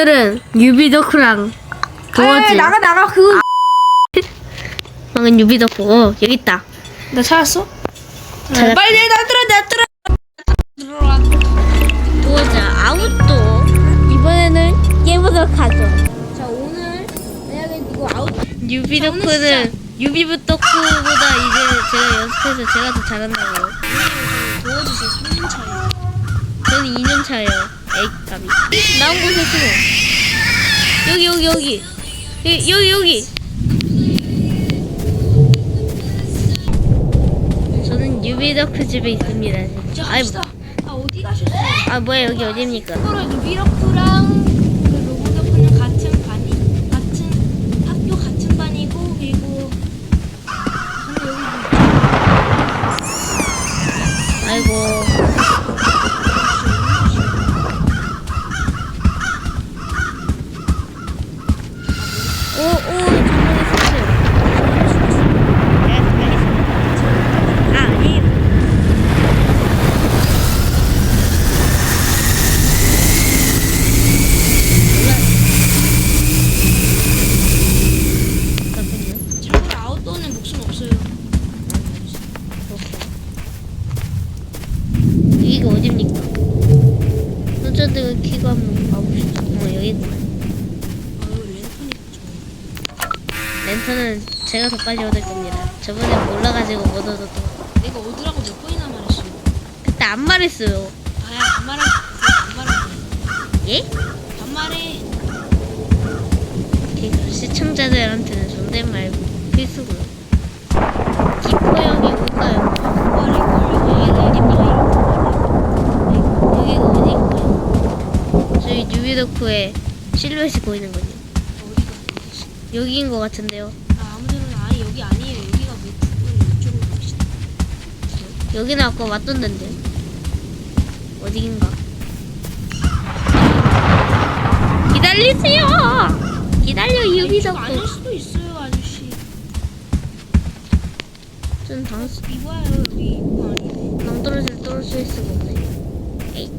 오늘은 유비덕후랑 도어지 에이, 나가 나가 그. 방은 유비덕후 어 여기 있다 나 찾았어? 찾았다. 빨리 나 들어 나 들어. 들어와. 도어지 아웃도 이번에는 게임보다 가죠 자 오늘 만약에 이거 아웃. 유비덕후는 유비덕후보다 이제 제가 연습해서 제가 더 잘한다고요 도와주세요 3년 차이. 저는 2년 차예요 에이 까비 나온 곳에 숨어. 여기 여기 여기. 여기 여기 여기. 저는 유비덕후 집에 있습니다. 자 아이. 아 어디 가셨어요? 아 뭐야 여기 어딥니까? 서로 미러프랑 그 로보덕후는 같은 반이 같은 학교 같은 반이고 그리고 근데 여기 아이고 오오 정말 있었어요 내가 가겠습니다 아 아니에요 잠깐만요 참고로 아웃도어는 목숨 없어요. 여기가 어딥니까? 소저드 키고 한번 가봅시다. 어, 여기구만. 아유 랜턴이 랜턴은 제가 더 빨리 얻을 겁니다. 저번에 몰라가지고 못 얻었던 거. 내가 얻으라고 몇 번이나 말했어. 그때 안 말했어요. 아야 반말할 반말해. 예? 반말해. 그 시청자들한테는 존댓말 필수고요. 기포형이 올까요? 여기가 어디고요? 저희 뉴비덕후의 실루엣이 보이는 거죠. 여기인 것 같은데요. 아 아무데나 아니 여기 아니에요. 여기가 왜 이쪽으로 갑시다. 여기는 아까 왔던 데인데요. 어디인가? 기다리세요! 기다려, 이쪽 유비덕후. 아닐 수도 있어요 아저씨. 전 당수, 이봐요 여기 이거 아니네. 낭떠러지를 떨어질 수가 없네. 에이.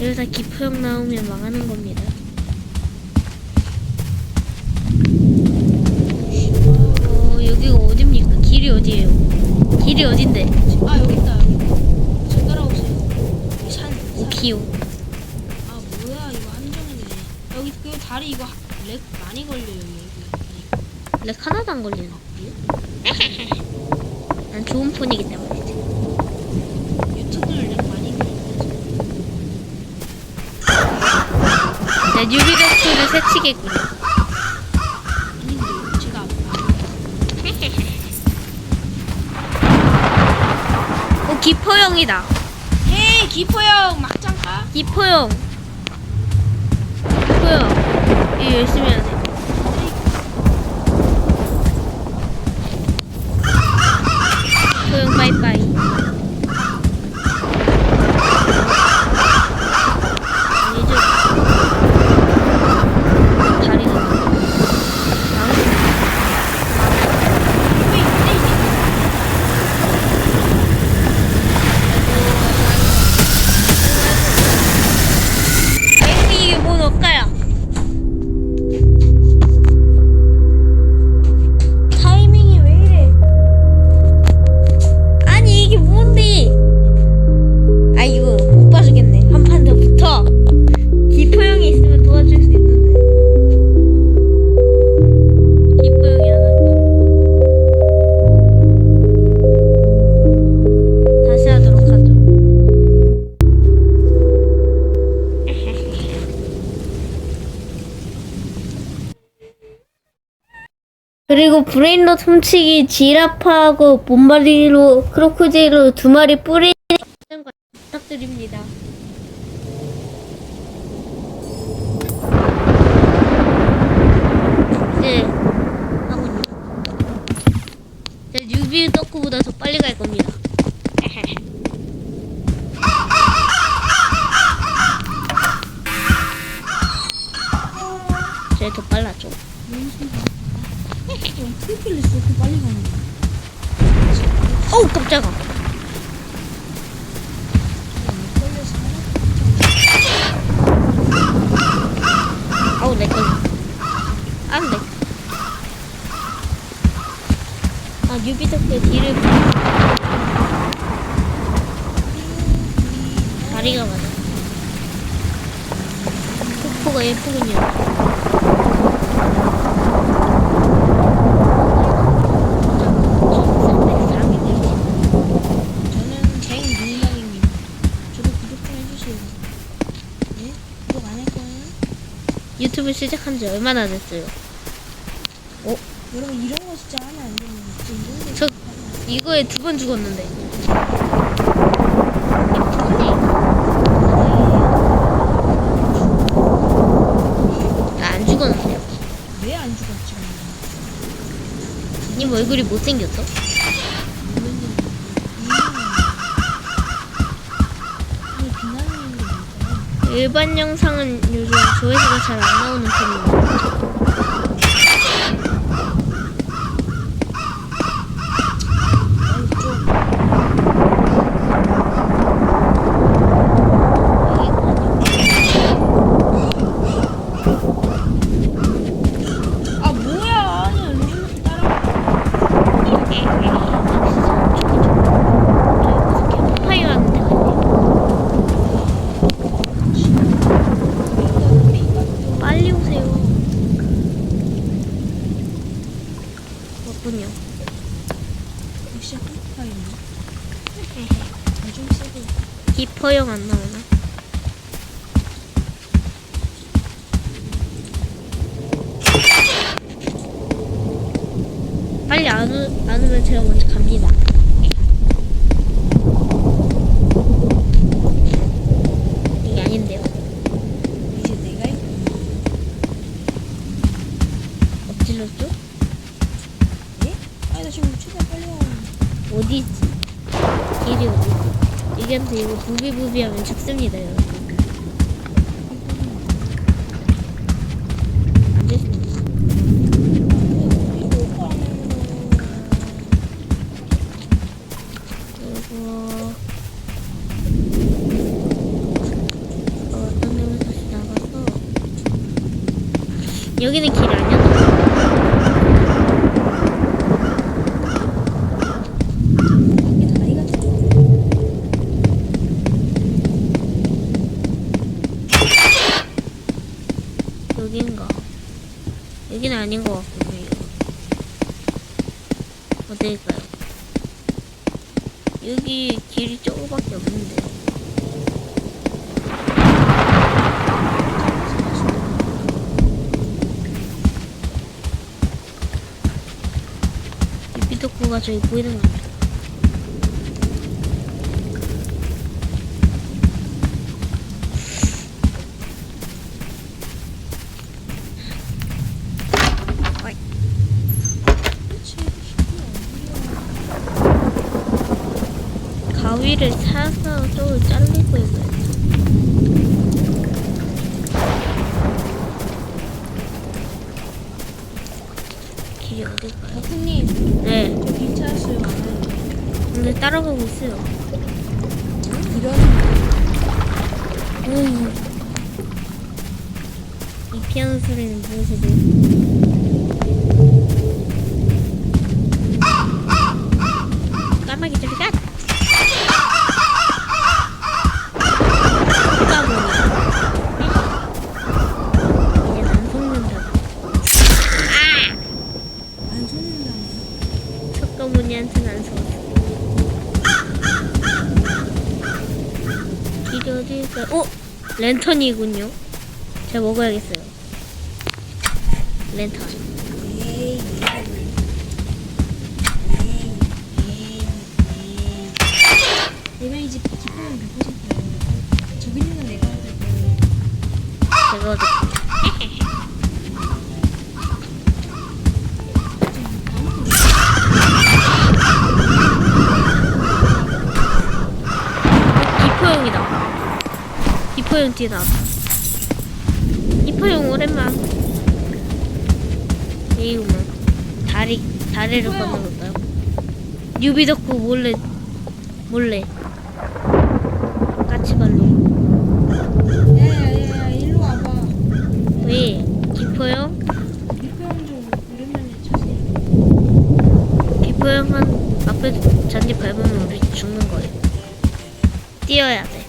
이러다 기포형 나오면 망하는 겁니다. 어, 여기가 어디예요? 길이 어딘데? 아 여기 있다 여기. 저 따라오세요. 여기 산. 산. 오키요. 아 뭐야 이거 한정이네. 여기 그 다리 이거 렉 많이 걸려요 여기. 렉 하나도 안 걸리네. 난 좋은 폰이기 때문이지. 유튜브를 렉 많이 걸려서. 내 뉴비덕후를 새치겠군요. 아닌데 제가 안 오, 기포형이다. 헤이 기포형 막장 가. 기포형. 기포형. 이 열심히 하네. 기 그리고 브레인롯 훔치기 지라파하고 몬바리로 크로코제로 두 마리 뿌리는 거 부탁드립니다. 네. 제 뉴비 덕후보다 더 빨리 갈 겁니다. 제더 빨랐죠. 트리플리 이렇게 빨리 가는 거야. 어우, 깜짝아. 아우, 내 거. 안 돼. 아, 네. 아 유비덕대 뒤를. 다리가 맞아. 폭포가 예쁘군요. 유튜브 시작한 지 얼마나 됐어요? 여러분 이런 거 진짜 하면 안 되는 거 저 이거에 두 번 죽었는데 나안 죽었는데요 왜 안 죽었지? 님 얼굴이 못생겼어? 아니 비난하는 게 뭘까요? 일반 영상은 요즘 조회수가 잘 안 나오는 편이에요 아니 좀 아 뭐야 아니 로봇 따라 파이 왔는데 빨리 오세요 그렇군요 역시 한파이네. 좀 세고 기퍼형 안 나오나? 빨리 안, 오, 안 오면 제가 먼저 갑니다. 이게 아닌데요. 이제 내가 해 엎질렀죠? 예? 아니 나 지금 최대한 빨리 하고 있는데. 어디 있지? 길이 어디 있지? 이거 부비부비 하면 죽습니다, 여러분. 수 있어. 이거 오빠 안 하는 거 그리고 어, 어떤 데로 다시 나가서 여기는 길 아니야? 밖에 다리 같은 거 여긴가? 여기는 아닌 것 같군요. 어딜까요? 여기 길이 조금밖에 없는데. 유비도쿠가 저기 보이는 거아 가위를 사서 쪽을 잘리고 있어요. 길이 어딜까요? 버프님 네, 저 해요 근데 따라가고 있어요. 이런 음. 이 피아노 소리는 무엇이지? 까마귀 저리 가! 이제 난 속는다. 안 속는다네 석가모니한테는 안 속았어. 길이 어디일까? 어? 랜턴이군요. 제가 먹어야겠어요. 랜턴. 내가 이제 기쁨은 100%예요 저기 있는 건 내가 얻을 거예요 제가 어디 기포용 이포용 뛰나 이포용 오랜만. 이거 다리 다리를 건너갔다요? 뉴비 덕후 몰래 몰래. 같이 발로. 야야야야 일로 와봐. 왜? 이포용? 이포용 좀 오랜만에 쳐세요 이포용 한 앞에 잔디 밟으면 우리 죽는 거예요. 뛰어야 돼.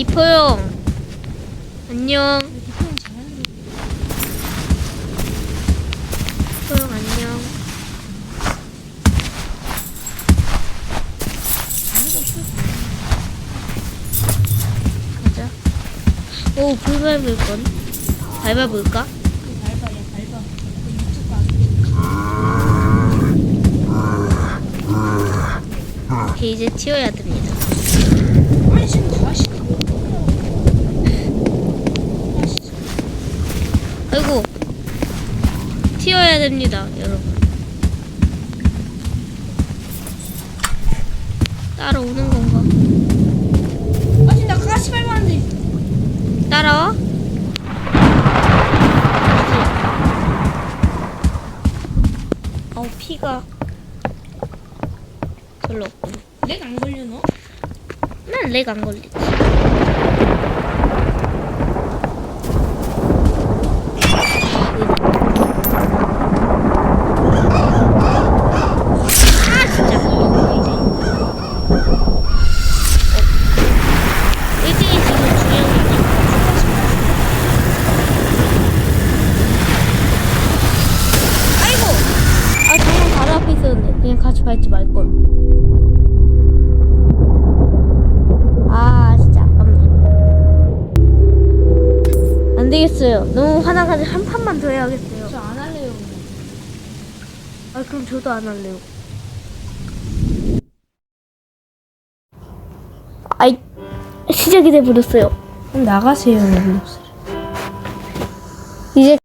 기포용. 안녕. 기포용 안녕. 가자. 오 불발물건 밟아볼까? 이제 튀어야 됩니다. 됩니다, 여러분. 따라오는 건가? 아, 지금 나 가시 밟았는데. 따라와? 어우, 피가 별로 없군. 렉안 걸려, 너? 난렉안 걸리지. 아, 진짜. 1등이 지금 중요하지. 아이고! 아, 정말 바로 앞에 있었는데. 그냥 같이 밟지 말걸. 아 진짜 아깝네 안 되겠어요. 너무 화나가지고 한 판만 더 해야겠어요. 저 안 할래요. 아 그럼 저도 안 할래요. 아이 시작이 돼 버렸어요. 그럼 나가세요, 로블록스. 이제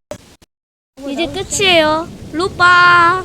이제 끝이에요. 루빠